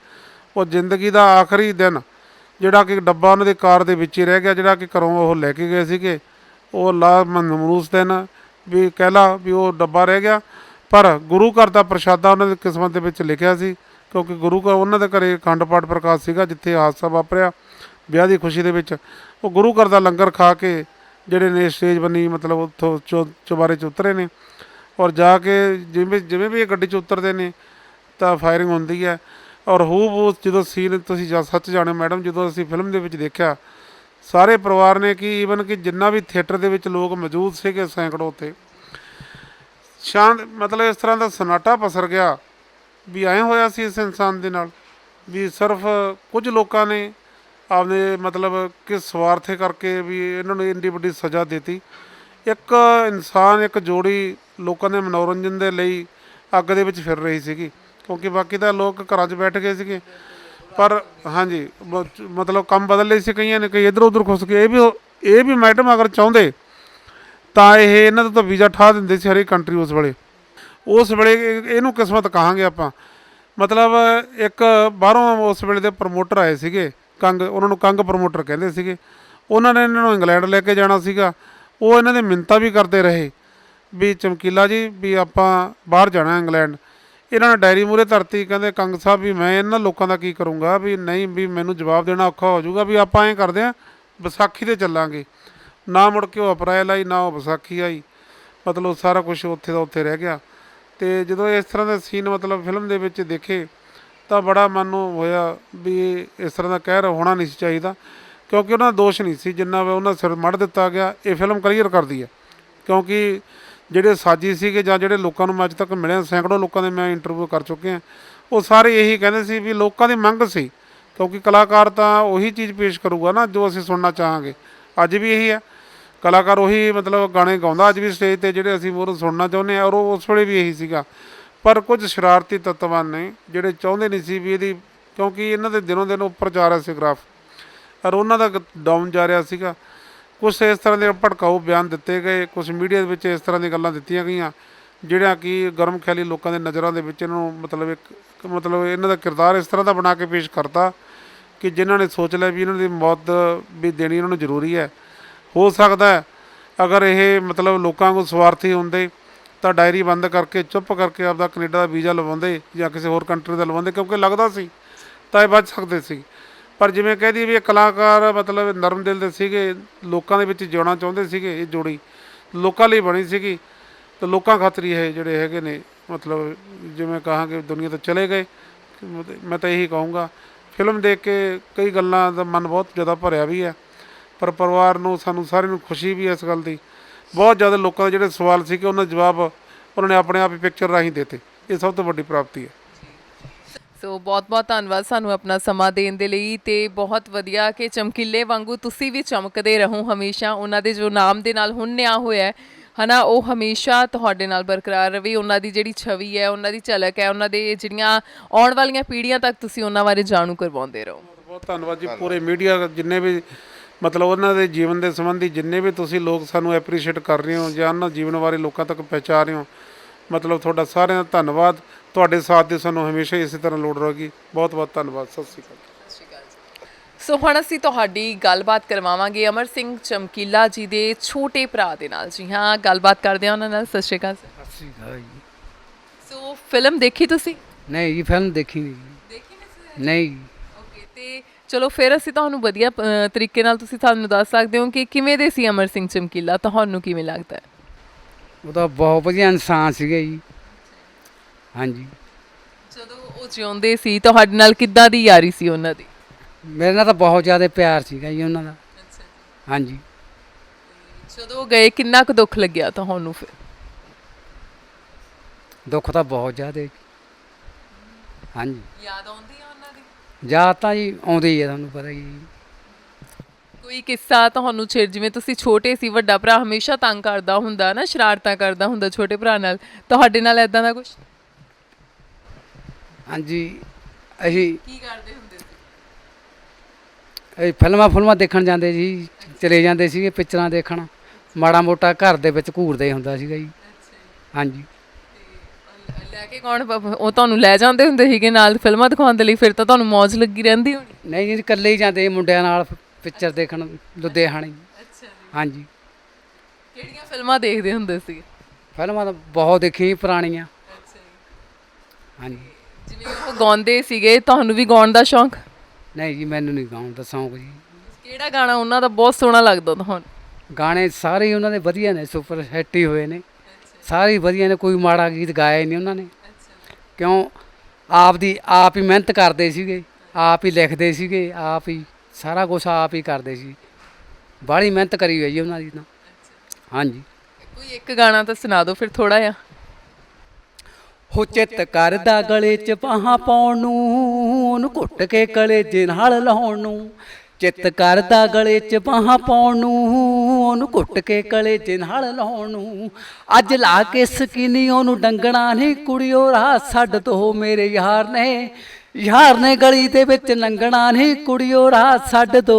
ਉਹ ਜ਼ਿੰਦਗੀ ਦਾ ਆਖਰੀ ਦਿਨ, ਜਿਹੜਾ ਕਿ ਡੱਬਾ ਉਹਨਾਂ ਦੇ ਕਾਰ ਦੇ ਵਿੱਚ ਹੀ ਰਹਿ ਗਿਆ, ਜਿਹੜਾ ਕਿ ਘਰੋਂ ਉਹ ਲੈ ਕੇ ਗਏ ਸੀਗੇ। ਉਹ ਲਾ ਮਨਮੂਸ ਦਿਨ ਵੀ ਕਹਿ ਲਾ ਵੀ ਉਹ ਡੱਬਾ ਰਹਿ ਗਿਆ। ਪਰ ਗੁਰੂ ਘਰ ਦਾ ਪ੍ਰਸ਼ਾਦਾ ਉਹਨਾਂ ਦੀ ਕਿਸਮਤ ਦੇ ਵਿੱਚ ਲਿਖਿਆ ਸੀ। ਕਿਉਂਕਿ ਗੁਰੂ ਘਰ ਉਹਨਾਂ ਦੇ ਘਰੇ ਅਖੰਡ ਪਾਠ ਪ੍ਰਕਾਸ਼ ਸੀਗਾ, ਜਿੱਥੇ ਹਾਦਸਾ ਵਾਪਰਿਆ, ਵਿਆਹ ਦੀ ਖੁਸ਼ੀ ਦੇ ਵਿੱਚ। ਉਹ ਗੁਰੂ ਘਰ ਦਾ ਲੰਗਰ ਖਾ ਕੇ ਜਿਹੜੇ ਨੇ ਸਟੇਜ ਬੰਨੀ, ਮਤਲਬ ਉੱਥੋਂ ਚੌ, ਚੁਬਾਰੇ 'ਚ ਉਤਰੇ ਨੇ। ਔਰ ਜਾ ਕੇ ਜਿਵੇਂ ਜਿਵੇਂ ਵੀ ਇਹ ਗੱਡੀ 'ਚ ਉਤਰਦੇ ਨੇ, ਤਾਂ ਫਾਇਰਿੰਗ ਹੁੰਦੀ ਹੈ। ਔਰ ਹੂ ਜਦੋਂ ਸੀਨ, ਤੁਸੀਂ ਜਾ, ਸੱਚ ਜਾਣੋ ਮੈਡਮ, ਜਦੋਂ ਅਸੀਂ ਫਿਲਮ ਦੇ ਵਿੱਚ ਦੇਖਿਆ, ਸਾਰੇ ਪਰਿਵਾਰ ਨੇ ਕਿ ਈਵਨ ਕਿ ਜਿੰਨਾ ਵੀ ਥੀਏਟਰ ਦੇ ਵਿੱਚ ਲੋਕ ਮੌਜੂਦ ਸੀਗੇ ਸੈਂਕੜੋ ਉੱਤੇ ਸ਼ਾਂਤ, ਮਤਲਬ ਇਸ ਤਰ੍ਹਾਂ ਦਾ ਸਨਾਟਾ ਪਸਰ ਗਿਆ। ਵੀ ਐਂ ਹੋਇਆ ਸੀ ਇਸ ਇਨਸਾਨ ਦੇ ਨਾਲ ਵੀ ਸਿਰਫ ਕੁਝ ਲੋਕਾਂ ਨੇ ਆਪਦੇ ਮਤਲਬ ਕਿ ਸਵਾਰਥੇ ਕਰਕੇ ਵੀ ਇਹਨਾਂ ਨੂੰ ਇੰਨੀ ਵੱਡੀ ਸਜ਼ਾ ਦਿੱਤੀ। ਇੱਕ ਇਨਸਾਨ, ਇੱਕ ਜੋੜੀ ਲੋਕਾਂ ਦੇ ਮਨੋਰੰਜਨ ਦੇ ਲਈ ਅੱਗ ਦੇ ਵਿੱਚ ਫਿਰ ਰਹੀ ਸੀਗੀ, ਕਿਉਂਕਿ ਬਾਕੀ ਤਾਂ ਲੋਕ ਘਰਾਂ 'ਚ ਬੈਠ ਗਏ ਸੀਗੇ। ਪਰ ਹਾਂਜੀ ਮਤਲਬ ਕੰਮ ਬਦਲ ਲਈ ਸੀ ਕਈਆਂ ਨੇ, ਕਈ ਇਧਰ ਉਧਰ ਖੁੱਸ ਗਏ। ਇਹ ਵੀ ਇਹ ਵੀ ਮੈਡਮ ਅਗਰ ਚਾਹੁੰਦੇ ਤਾਂ ਇਹ ਇਹਨਾਂ ਦਾ ਤਾਂ ਵੀਜ਼ਾ ਠਾ ਦਿੰਦੇ ਸੀ ਹਰੇਕ ਕੰਟਰੀ ਉਸ ਵੇਲੇ। ਉਸ ਵੇਲੇ ਇਹਨੂੰ ਕਿਸਮਤ ਕਹਾਂਗੇ ਆਪਾਂ। ਮਤਲਬ ਇੱਕ ਬਾਹਰੋਂ ਉਸ ਵੇਲੇ ਦੇ ਪ੍ਰਮੋਟਰ ਆਏ ਸੀਗੇ, ਕੰਗ, ਉਹਨਾਂ ਨੂੰ ਕੰਗ ਪ੍ਰਮੋਟਰ ਕਹਿੰਦੇ ਸੀਗੇ। ਉਹਨਾਂ ਨੇ ਇਹਨਾਂ ਨੂੰ ਇੰਗਲੈਂਡ ਲੈ ਕੇ ਜਾਣਾ ਸੀਗਾ। ਉਹ ਇਹਨਾਂ ਦੇ ਮਿੰਤਾ ਵੀ ਕਰਦੇ ਰਹੇ। ਵੀ ਚਮਕੀਲਾ ਜੀ, ਵੀ ਆਪਾਂ ਬਾਹਰ ਜਾਣਾ ਇੰਗਲੈਂਡ। ਇਹਨਾਂ ਨੇ ਡਾਇਰੀ ਮੂਰੇ ਧਰਤੀ, ਕਹਿੰਦੇ ਕੰਗ ਸਾਹਿਬ ਵੀ ਮੈਂ ਇਹਨਾਂ ਲੋਕਾਂ ਦਾ ਕੀ ਕਰੂੰਗਾ, ਵੀ ਨਹੀਂ, ਵੀ ਮੈਨੂੰ ਜਵਾਬ ਦੇਣਾ ਔਖਾ ਹੋ ਜਾਊਗਾ, ਵੀ ਆਪਾਂ ਐਂ ਕਰਦੇ ਆਂ, ਵਿਸਾਖੀ ਤੇ ਚੱਲਾਂਗੇ। ਨਾ ਮੁੜ ਕੇ ਉਹ ਅਪ੍ਰੈਲ ਆਈ, ਨਾ ਉਹ ਵਿਸਾਖੀ ਆਈ। ਮਤਲਬ ਸਾਰਾ ਕੁਝ ਉੱਥੇ ਦਾ ਉੱਥੇ ਰਹਿ ਗਿਆ। ਤੇ ਜਦੋਂ ਇਸ ਤਰ੍ਹਾਂ ਦੇ ਸੀਨ ਮਤਲਬ ਫਿਲਮ ਦੇ ਵਿੱਚ ਦੇਖੇ, ਤਾਂ ਬੜਾ ਮਨ ਨੂੰ ਹੋਇਆ ਵੀ ਇਸ ਤਰ੍ਹਾਂ ਦਾ ਕਹਿਰ ਹੋਣਾ ਨਹੀਂ ਸੀ ਚਾਹੀਦਾ, ਕਿਉਂਕਿ ਉਹਨਾਂ ਦਾ ਦੋਸ਼ ਨਹੀਂ ਸੀ, ਜਿੰਨਾ ਵੀ ਉਹਨਾਂ ਸਿਰ ਮੜ ਦਿੱਤਾ ਗਿਆ, ਇਹ ਫਿਲਮ ਕਰੀਅਰ ਕਰਦੀ ਹੈ। ਕਿਉਂਕਿ ਜਿਹੜੇ ਸਾਜੀ ਸੀਗੇ ਜਾਂ ਜਿਹੜੇ ਲੋਕਾਂ ਨੂੰ ਮੈਂ ਅੱਜ ਤੱਕ ਮਿਲਿਆ, ਸੈਂਕੜੋ ਲੋਕਾਂ ਦੇ ਮੈਂ ਇੰਟਰਵਿਊ ਕਰ ਚੁੱਕਿਆ ਉਹ ਸਾਰੇ ਇਹੀ ਕਹਿੰਦੇ ਸੀ ਵੀ ਲੋਕਾਂ ਦੀ ਮੰਗ ਸੀ, ਕਿਉਂਕਿ ਕਲਾਕਾਰ ਤਾਂ ਉਹੀ ਚੀਜ਼ ਪੇਸ਼ ਕਰੂਗਾ ਨਾ ਜੋ ਅਸੀਂ ਸੁਣਨਾ ਚਾਹਾਂਗੇ। ਅੱਜ ਵੀ ਇਹੀ ਹੈ। ਕਲਾਕਾਰ ਉਹੀ ਮਤਲਬ ਗਾਣੇ ਗਾਉਂਦਾ। ਅੱਜ ਵੀ ਸਟੇਜ ਤੇ ਜਿਹੜੇ ਅਸੀਂ ਮੋਰ ਸੁਣਨਾ ਚਾਹੁੰਦੇ ਹਾਂ ਔਰ ਉਹ ਉਸ ਵੇਲੇ ਵੀ ਇਹੀ ਸੀਗਾ। ਪਰ ਕੁਝ ਸ਼ਰਾਰਤੀ ਤੱਤਵਾਨ ਨੇ ਜਿਹੜੇ ਚਾਹੁੰਦੇ ਨਹੀਂ ਸੀ ਵੀ ਇਹਦੀ ਕਿਉਂਕਿ ਇਹਨਾਂ ਦੇ ਦਿਨੋਂ ਦਿਨ ਉੱਪਰ ਜਾ ਰਿਹਾ ਸੀ ਗ੍ਰਾਫ ਔਰ ਉਹਨਾਂ ਦਾ ਡਾਊਨ ਜਾ ਰਿਹਾ ਸੀਗਾ। ਕੁਝ ਇਸ ਤਰ੍ਹਾਂ ਦੇ ਭੜਕਾਊ ਬਿਆਨ ਦਿੱਤੇ ਗਏ। ਕੁਝ ਮੀਡੀਆ ਦੇ ਵਿੱਚ ਇਸ ਤਰ੍ਹਾਂ ਦੀਆਂ ਗੱਲਾਂ ਦਿੱਤੀਆਂ ਗਈਆਂ ਜਿਹੜਾ ਕਿ ਗਰਮ ਖਿਆਲੀ ਲੋਕਾਂ ਦੇ ਨਜ਼ਰਾਂ ਦੇ ਵਿੱਚ ਇਹਨਾਂ ਨੂੰ ਮਤਲਬ ਇੱਕ ਇੱਕ ਮਤਲਬ ਇਹਨਾਂ ਦਾ ਕਿਰਦਾਰ ਇਸ ਤਰ੍ਹਾਂ ਦਾ ਬਣਾ ਕੇ ਪੇਸ਼ ਕਰਤਾ ਕਿ ਜਿਨ੍ਹਾਂ ਨੇ ਸੋਚ ਲਿਆ ਵੀ ਇਹਨਾਂ ਦੀ ਮੌਤ ਵੀ ਦੇਣੀ ਇਹਨਾਂ ਨੂੰ ਜ਼ਰੂਰੀ ਹੈ। ਹੋ ਸਕਦਾ ਅਗਰ ਇਹ ਮਤਲਬ ਲੋਕਾਂ ਕੋਲ ਸਵਾਰਥੀ ਹੁੰਦੇ, ਤਾਂ ਡਾਇਰੀ ਬੰਦ ਕਰਕੇ, ਚੁੱਪ ਕਰਕੇ ਆਪਦਾ ਕੈਨੇਡਾ ਦਾ ਵੀਜ਼ਾ ਲਵਾਉਂਦੇ ਜਾਂ ਕਿਸੇ ਹੋਰ ਕੰਟਰੀ ਦਾ ਲਵਾਉਂਦੇ, ਕਿਉਂਕਿ ਲੱਗਦਾ ਸੀ, ਤਾਂ ਇਹ ਬਚ ਸਕਦੇ ਸੀ। ਪਰ ਜਿਵੇਂ ਕਹਿ ਦਈਏ ਵੀ ਇਹ ਕਲਾਕਾਰ ਮਤਲਬ ਨਰਮ ਦਿਲ ਦੇ ਸੀਗੇ, ਲੋਕਾਂ ਦੇ ਵਿੱਚ ਜਿਉਣਾ ਚਾਹੁੰਦੇ ਸੀਗੇ ਇਹ ਜੋੜੀ, ਲੋਕਾਂ ਲਈ ਬਣੀ ਸੀਗੀ, ਤੇ ਲੋਕਾਂ ਖਾਤਰ ਹੀ ਇਹ ਜਿਹੜੇ ਹੈਗੇ ਨੇ, ਮਤਲਬ ਜਿਵੇਂ ਕਹਾਂਗੇ ਦੁਨੀਆ ਤੋਂ ਚਲੇ ਗਏ ਮਤ- ਮੈਂ ਤਾਂ ਇਹੀ ਕਹੂੰਗਾ। ਫਿਲਮ ਦੇਖ ਕੇ ਕਈ ਗੱਲਾਂ ਦਾ ਮਨ ਬਹੁਤ ਜ਼ਿਆਦਾ ਭਰਿਆ ਵੀ ਹੈ। ਪਰ ਪਰਿਵਾਰ ਨੂੰ ਸਾਨੂੰ ਸਾਰਿਆਂ ਨੂੰ ਖੁਸ਼ੀ ਵੀ ਇਸ ਗੱਲ ਦੀ। ਬਹੁਤ ਜ਼ਿਆਦਾ ਲੋਕਾਂ ਦੇ ਜਿਹੜੇ ਸਵਾਲ ਸੀ ਕਿ ਉਹਨਾਂ ਦੇ ਜਵਾਬ ਉਹਨਾਂ ਨੇ ਆਪਣੇ ਆਪ ਹੀ ਪਿਕਚਰ ਰਾਹੀਂ ਦਿੱਤੇ। ਇਹ ਸਭ ਤੋਂ ਵੱਡੀ ਪ੍ਰਾਪਤੀ ਹੈ। ਸੋ ਬਹੁਤ-ਬਹੁਤ ਧੰਨਵਾਦ ਸਾਨੂੰ ਆਪਣਾ ਸਮਾਂ ਦੇਣ ਦੇ ਲਈ ਤੇ ਬਹੁਤ ਵਧੀਆ ਕਿ ਚਮਕੀਲੇ ਵਾਂਗੂ ਤੁਸੀਂ ਵੀ ਚਮਕਦੇ ਰਹੋ ਹਮੇਸ਼ਾ। ਉਹਨਾਂ ਦੇ ਜੋ ਨਾਮ ਦੇ ਨਾਲ ਹੁਣ ਨਿਆ ਹੋਇਆ ਹੈ ਹਨਾ ਉਹ ਹਮੇਸ਼ਾ ਤੁਹਾਡੇ ਨਾਲ ਬਰਕਰਾਰ ਰਵੇ ਉਹਨਾਂ ਦੀ ਜਿਹੜੀ ਛਵੀ ਹੈ ਉਹਨਾਂ ਦੀ ਝਲਕ ਹੈ ਉਹਨਾਂ ਦੇ ਜਿਹੜੀਆਂ ਆਉਣ ਵਾਲੀਆਂ ਪੀੜ੍ਹੀਆਂ ਤੱਕ ਤੁਸੀਂ ਉਹਨਾਂ ਬਾਰੇ ਜਾਣੂ ਕਰਵਾਉਂਦੇ ਰਹੋ। ਬਹੁਤ ਧੰਨਵਾਦ ਜੀ। ਪੂਰੇ ਮੀਡੀਆ ਜਿੰਨੇ ਵੀ ਮਤਲਬ ਉਹਨਾਂ ਦੇ ਜੀਵਨ ਦੇ ਸੰਬੰਧੀ ਜਿੰਨੇ ਵੀ ਤੁਸੀਂ ਲੋਕ ਸਾਨੂੰ ਐਪਰੀਸ਼ੀਏਟ ਕਰ ਰਹੇ ਹੋ ਜਾਂ ਉਹਨਾਂ ਜੀਵਨ ਬਾਰੇ ਲੋਕਾਂ ਤੱਕ ਪਹੁੰਚਾ ਰਹੇ ਹੋ ਮਤਲਬ ਤੁਹਾਡਾ ਸਾਰਿਆਂ ਦਾ ਧੰਨਵਾਦ। ਤੁਹਾਡੇ ਸਾਥ ਦੀ ਸਾਨੂੰ ਹਮੇਸ਼ਾ ਇਸੇ ਤਰ੍ਹਾਂ ਲੋੜ ਰਹੇਗੀ। ਬਹੁਤ ਬਹੁਤ ਧੰਨਵਾਦ। ਸਤਿ ਸ਼੍ਰੀ ਅਕਾਲ। ਸੋ ਹੁਣ ਅਸੀਂ ਤੁਹਾਡੀ ਗੱਲਬਾਤ ਕਰਵਾਵਾਂਗੇ ਅਮਰ ਸਿੰਘ ਚਮਕੀਲਾ ਜੀ ਦੇ ਛੋਟੇ ਭਰਾ ਦੇ ਨਾਲ। ਜੀ ਹਾਂ ਗੱਲਬਾਤ ਕਰਦੇ ਹਾਂ ਉਹਨਾਂ ਨਾਲ। ਸਤਿ ਸ਼੍ਰੀ ਅਕਾਲ sir। ਸਤਿ ਸ਼੍ਰੀ ਅਕਾਲ ਜੀ। ਸੋ ਫਿਲਮ ਦੇਖੀ ਤੁਸੀਂ? ਨਹੀਂ ਜੀ ਫਿਲਮ ਦੇਖੀ ਨਹੀਂ। ਦੇਖੀ ਨਹੀਂ ਨਹੀਂ ਜੀ। ਓਕੇ ਤੇ ਚਲੋ ਫਿਰ ਅਸੀਂ ਤੁਹਾਨੂੰ ਵਧੀਆ ਤਰੀਕੇ ਨਾਲ ਤੁਸੀਂ ਸਾਨੂੰ ਦੱਸ ਸਕਦੇ ਹੋ ਕਿ ਕਿਵੇਂ ਦੇ ਸੀ ਅਮਰ ਸਿੰਘ ਚਮਕੀਲਾ? ਤੁਹਾਨੂੰ ਕਿਵੇਂ ਲੱਗਦਾ ਹੈ? ਉਹ ਤਾਂ ਬਹੁਤ ਵਧੀਆ ਇਨਸਾਨ ਸੀਗੇ ਜੀ। ਹਾਂਜੀ। ਜਦੋਂ ਉਹ ਜਿਉਂਦੇ ਸੀ ਤੁਹਾਡੇ ਨਾਲ ਕਿੱਦਾਂ ਦੀ ਯਾਰੀ ਸੀ ਉਹਨਾਂ ਦੀ? ਮੇਰੇ ਨਾਲ ਤਾਂ ਬਹੁਤ ਜ਼ਿਆਦਾ ਪਿਆਰ ਸੀਗਾ ਜੀ ਉਹਨਾਂ ਦਾ। ਹਾਂਜੀ। ਜਦੋਂ ਗਏ ਕਿੰਨਾ ਕੁ ਦੁੱਖ ਲੱਗਿਆ ਤੁਹਾਨੂੰ ਫਿਰ? ਦੁੱਖ ਤਾਂ ਬਹੁਤ ਜ਼ਿਆਦਾ। ਹਾਂਜੀ। ਯਾਦ ਆਉਂਦੀ ਆ ਉਹਨਾਂ ਦੀ? ਯਾਦ ਤਾਂ ਜੀ ਆਉਂਦੀ ਹੀ ਹੈ ਤੁਹਾਨੂੰ ਪਤਾ ਹੀ ਹੈ ਜੀ। ਕੋਈ ਕਿੱਸਾ ਤੁਹਾਨੂੰ ਛੇੜ ਜਿਵੇਂ ਤੁਸੀਂ ਛੋਟੇ ਸੀ ਵੱਡਾ ਭਰਾ ਹਮੇਸ਼ਾ ਤੰਗ ਕਰਦਾ ਹੁੰਦਾ ਨਾ ਸ਼ਰਾਰਤਾਂ ਕਰਦਾ ਹੁੰਦਾ ਛੋਟੇ ਭਰਾ ਨਾਲ ਤੁਹਾਡੇ ਨਾਲ ਐਦਾਂ ਦਾ ਕੁਝ ਹਾਂਜੀ ਅਸੀਂ ਕੀ ਕਰਦੇ ਹੁੰਦੇ ਸੀ? ਇਹ ਫਿਲਮਾਂ ਫਿਲਮਾਂ ਦੇਖਣ ਜਾਂਦੇ ਜੀ ਚਲੇ ਜਾਂਦੇ ਸੀਗੇ ਪਿਕਚਰਾਂ ਦੇਖਣ। ਮਾੜਾ ਮੋਟਾ ਘਰ ਦੇ ਵਿੱਚ ਘੂਰਦੇ ਹੁੰਦਾ ਸੀਗਾ ਜੀ। ਹਾਂਜੀ। ਲੈ ਕੇ ਕੌਣ ਪ- ਉਹ ਤੁਹਾਨੂੰ ਲੈ ਜਾਂਦੇ ਹੁੰਦੇ ਸੀਗੇ ਨਾਲ ਫਿਲਮਾਂ ਦਿਖਾਉਣ ਦੇ ਲਈ ਫਿਰ ਤਾਂ ਤੁਹਾਨੂੰ ਮੌਜ ਲੱਗੀ ਰਹਿੰਦੀ ਹੋਣੀ? ਨਹੀਂ ਜੀ ਇਕੱਲੇ ਹੀ ਜਾਂਦੇ ਸੀ ਮੁੰਡਿਆਂ ਨਾਲ ਪਿਕਚਰ ਦੇਖਣ ਲੁਧਿਆਣੇ। ਹਾਂਜੀ। ਕਿਹੜੀਆਂ ਫਿਲਮਾਂ ਦੇਖਦੇ ਹੁੰਦੇ ਸੀ? ਫਿਲਮਾਂ ਤਾਂ ਬਹੁਤ ਦੇਖੀਆਂ ਜੀ ਪੁਰਾਣੀਆਂ। ਅੱਛਾ ਜੀ। ਹਾਂਜੀ। ਜਿਵੇਂ ਉਹ ਗਾਉਂਦੇ ਸੀਗੇ ਤੁਹਾਨੂੰ ਵੀ ਗਾਉਣ ਦਾ ਸ਼ੌਂਕ? ਨਹੀਂ ਜੀ ਮੈਨੂੰ ਨਹੀਂ ਗਾਉਣ ਦਾ ਸ਼ੌਂਕ ਜੀ। ਕਿਹੜਾ ਗਾਣਾ ਉਹਨਾਂ ਦਾ ਬਹੁਤ ਸੋਹਣਾ ਲੱਗਦਾ ਤੁਹਾਨੂੰ? ਗਾਣੇ ਸਾਰੇ ਹੀ ਉਹਨਾਂ ਦੇ ਵਧੀਆ ਨੇ ਸੁਪਰ ਹਿੱਟ ਹੀ ਹੋਏ ਨੇ। ਸਾਰੇ ਹੀ ਵਧੀਆ ਨੇ ਕੋਈ ਮਾੜਾ ਗੀਤ ਗਾਇਆ ਹੀ ਨਹੀਂ ਉਹਨਾਂ ਨੇ। ਕਿਉਂ? ਆਪ ਦੀ ਆਪ ਹੀ ਮਿਹਨਤ ਕਰਦੇ ਸੀਗੇ ਆਪ ਹੀ ਲਿਖਦੇ ਸੀਗੇ ਆਪ ਹੀ ਸਾਰਾ ਕੁਝ ਆਪ ਹੀ ਕਰਦੇ ਸੀ। ਬਾਹਲੀ ਮਿਹਨਤ ਕਰੀ ਹੋਈ ਜੀ ਉਹਨਾਂ ਦੀ ਤਾਂ। ਹਾਂਜੀ। ਕੋਈ ਇੱਕ ਗਾਣਾ ਤਾਂ ਸੁਣਾ ਦਿਓ ਫਿਰ ਥੋੜਾ ਜਿਹਾ। ਹੋ ਚਿੱਤ ਕਰਦਾ ਗਲੇ 'ਚ ਬਾਹਾਂ ਪਾਉਣ ਨੂੰ ਉਹਨੂੰ ਘੁੱਟ ਕੇ ਕਲੇਜੇ ਨਾਲ ਲਾਉਣ ਨੂੰ। ਚਿੱਤ ਕਰਦਾ ਗਲੇ 'ਚ ਬਾਹਾਂ ਪਾਉਣ ਨੂੰ ਉਹਨੂੰ ਘੁੱਟ ਕੇ ਕਲੇਜੇ ਨਾਲ ਲਾਉਣ। ਨੂੰ ਅੱਜ ਲਾ ਕੇ ਸਕੀਨੀ, ਉਹਨੂੰ ਡੰਗਣਾ ਨਹੀਂ ਕੁੜਿਓ ਰਾਹ ਛੱਡ ਦੋ ਮੇਰੇ ਯਾਰ ਨੇ। ਯਾਰ ਨੇ ਗਲੀ ਦੇ ਵਿੱਚ ਲੰਘਣਾ ਨਹੀਂ ਕੁੜਿਓ ਰਾਹ ਛੱਡ ਦੋ।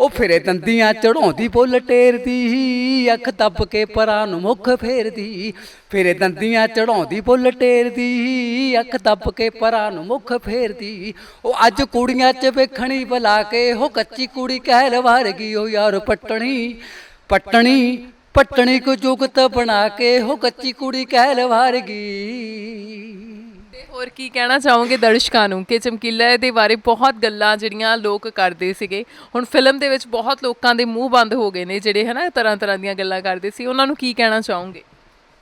ਉਹ ਫਿਰੇ ਦੰਦੀਆਂ ਚੜਾਉਂਦੀ ਬੁੱਲ ਟੇਰਦੀ, ਅੱਖ ਤੱਪ ਕੇ ਪਰਾਂ ਨੂੰ ਮੁਖ ਫੇਰਦੀ। ਫਿਰੇ ਦੰਦੀਆਂ ਚੜਾਉਂਦੀ ਬੁੱਲ ਟੇਰਦੀ, ਅੱਖ ਤੱਪ ਕੇ ਪਰਾਂ ਨੂੰ ਮੁਖ ਫੇਰਦੀ। ਉਹ ਅੱਜ ਕੁੜੀਆਂ 'ਚ ਵੇਖਣੀ ਬੁਲਾ ਕੇ, ਉਹ ਕੱਚੀ ਕੁੜੀ ਕਹਿ ਲਵਾਰ ਗਈ ਉਹ ਯਾਰ ਪਟਣੀ ਪਟਣੀ ਪਟਣੀ ਕੋ ਜੁਗਤ ਬਣਾ ਕੇ, ਉਹ ਕੱਚੀ ਕੁੜੀ ਕਹਿ ਲਵਾਰ ਗਈ ਹੋਰ ਕੀ ਕਹਿਣਾ ਚਾਹੋਗੇ ਦਰਸ਼ਕਾਂ ਨੂੰ ਕਿ ਚਮਕੀਲਾ ਦੇ ਬਾਰੇ ਬਹੁਤ ਗੱਲਾਂ ਜਿਹੜੀਆਂ ਲੋਕ ਕਰਦੇ ਸੀਗੇ? ਹੁਣ ਫਿਲਮ ਦੇ ਵਿੱਚ ਬਹੁਤ ਲੋਕਾਂ ਦੇ ਮੂੰਹ ਬੰਦ ਹੋ ਗਏ ਨੇ ਜਿਹੜੇ ਹਨਾ ਤਰ੍ਹਾਂ ਤਰ੍ਹਾਂ ਦੀਆਂ ਗੱਲਾਂ ਕਰਦੇ ਸੀ। ਉਹਨਾਂ ਨੂੰ ਕੀ ਕਹਿਣਾ ਚਾਹੋਗੇ?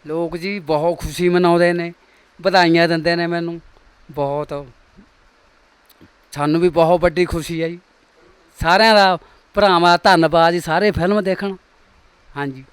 ਲੋਕ ਜੀ ਬਹੁਤ ਖੁਸ਼ੀ ਮਨਾਉਂਦੇ ਨੇ, ਵਧਾਈਆਂ ਦਿੰਦੇ ਨੇ ਮੈਨੂੰ। ਬਹੁਤ। ਸਾਨੂੰ ਵੀ ਬਹੁਤ ਵੱਡੀ ਖੁਸ਼ੀ ਹੈ ਜੀ। ਸਾਰਿਆਂ ਦਾ ਭਰਾਵਾਂ ਧੰਨਵਾਦ ਜੀ, ਸਾਰੇ ਫਿਲਮ ਦੇਖਣ। ਹਾਂਜੀ।